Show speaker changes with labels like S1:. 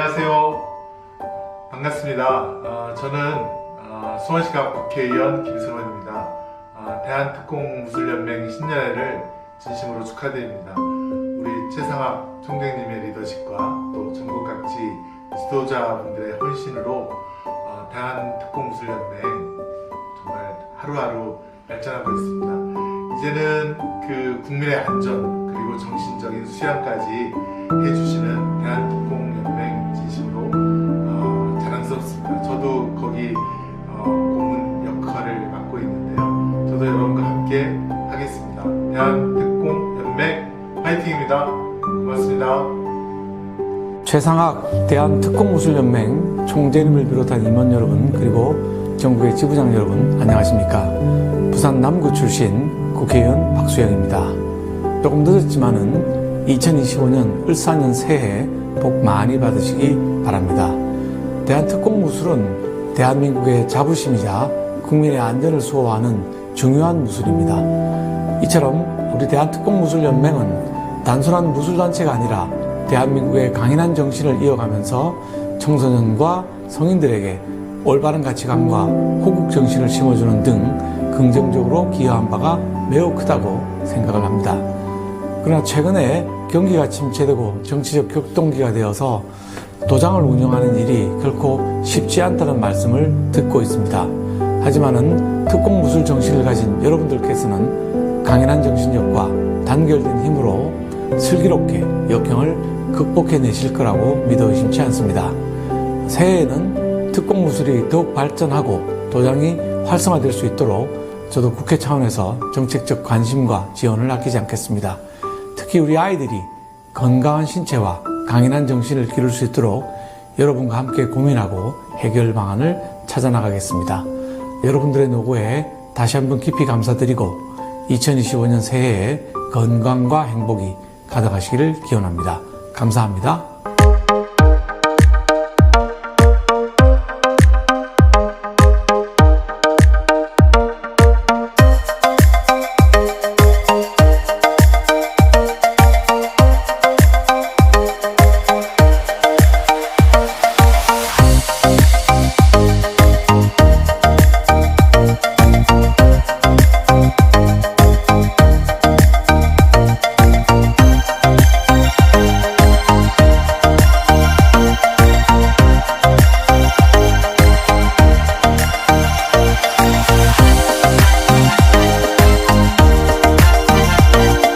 S1: 안녕하세요. 반갑습니다. 어, 저는 어, 수원시각 국회의원 김승원입니다. 어, 대한특공무술연맹 신년회를 진심으로 축하드립니다. 우리 최상학 총장님의 리더십과 또 전국 각지 지도자분들의 헌신으로 어, 대한특공무술연맹 정말 하루하루 발전하고 있습니다. 이제는 그 국민의 안전 그리고 정신적인 수양까지 해주시는 저도 여러분과 함께 하겠습니다. 대한특공연맹 파이팅입니다. 고맙습니다.
S2: 최상학 대한특공무술연맹 총재님을 비롯한 임원 여러분 그리고 전국의 지부장 여러분 안녕하십니까 부산 남구 출신 국회의원 박수영입니다 조금 늦었지만은 2025년 을사년 새해 복 많이 받으시기 바랍니다 대한특공무술은 대한민국의 자부심이자 국민의 안전을 수호하는 중요한 무술입니다 이처럼 우리 대한특공무술연맹은 단순한 무술단체가 아니라 대한민국의 강인한 정신을 이어가면서 청소년과 성인들에게 올바른 가치관과 호국 정신을 심어주는 등 긍정적으로 기여한 바가 매우 크다고 생각을 합니다. 그러나 최근에 경기가 침체되고 정치적 격동기가 되어서 도장을 운영하는 일이 결코 쉽지 않다는 말씀을 듣고 있습니다. 하지만은 특공 무술 정신을 가진 여러분들께서는 강인한 정신력과 단결된 힘으로 슬기롭게 역경을 극복해내실 거라고 믿어 의심치 않습니다. 새해에는 특공 무술이 더욱 발전하고 도장이 활성화될 수 있도록 저도 국회 차원에서 정책적 관심과 지원을 아끼지 않겠습니다. 특히 우리 아이들이 건강한 신체와 강인한 정신을 기를 수 있도록 여러분과 함께 고민하고 해결 방안을 찾아나가겠습니다. 여러분들의 노고에 다시 한번 깊이 감사드리고 2025년 새해에 건강과 행복이 가득하시기를 기원합니다. 감사합니다.